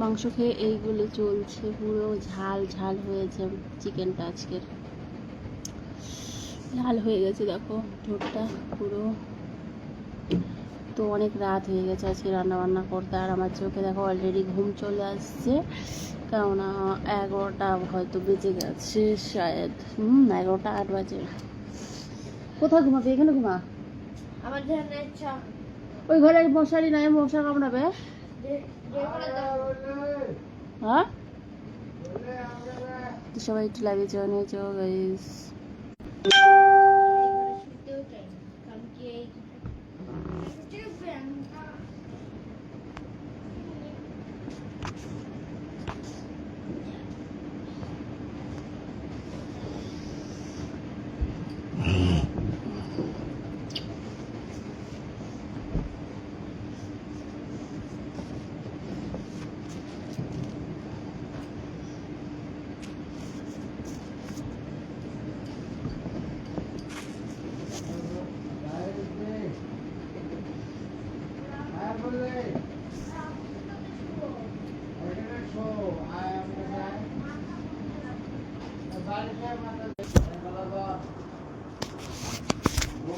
মাংস খেয়ে এইগুলো চলছে পুরো ঝাল ঝাল হয়েছে চিকেনটা আজকের। লাল হয়ে গেছে দেখো ঠোঁটটা পুরো। তো অনেক রাত হয়ে গেছে আজকে রান্না বান্না করতে আর আমার চোখে দেখো অলরেডি ঘুম চলে আসছে। কেননা এগারোটা হয়তো বেজে গেছে শায়দ। হুম এগারোটা আট বাজে। কোথায় ঘুমাবে? এখানে ঘুমা? আমার ওই ঘরে মশারি নাই মশা কামড়াবে? হ্যাঁ? সবাই একটু লাইভে জয়েন চো গাইস শুতেও চাই না কারণ কি এই বৌমাটাকে বৌমাটাকে একটা দেখা করো একটা দেখা করো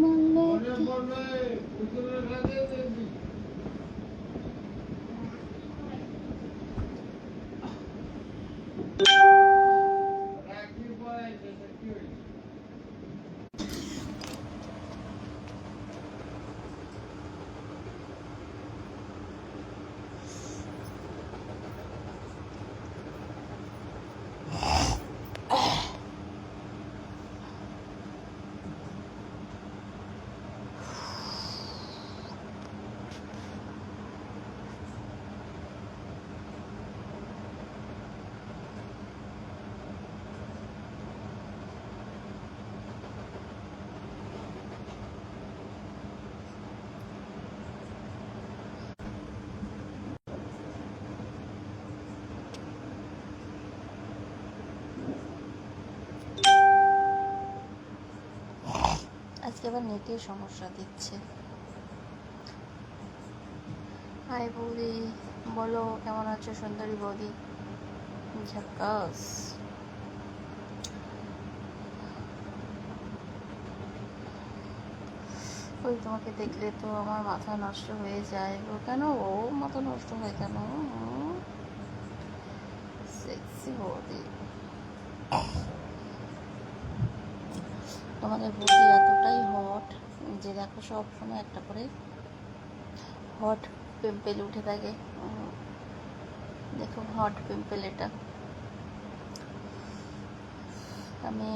মনে পড়বে আবার নেটের সমস্যা দিচ্ছে। হাই বৌদি, বলো, কেমন আছো সুন্দরী বৌদি? ঝাক্কাস। ওই তোমাকে দেখলে তো আমার মাথা নষ্ট হয়ে যায় গো। কেন? ও মাথা নষ্ট হয় কেন? সেক্সি বৌদি। তোমাদের বুদ্ধি এতটাই হট যে দেখো সব সময় একটা করে হট পিম্পেল উঠে থাকে। দেখো হট পিম্পেল এটা। আমি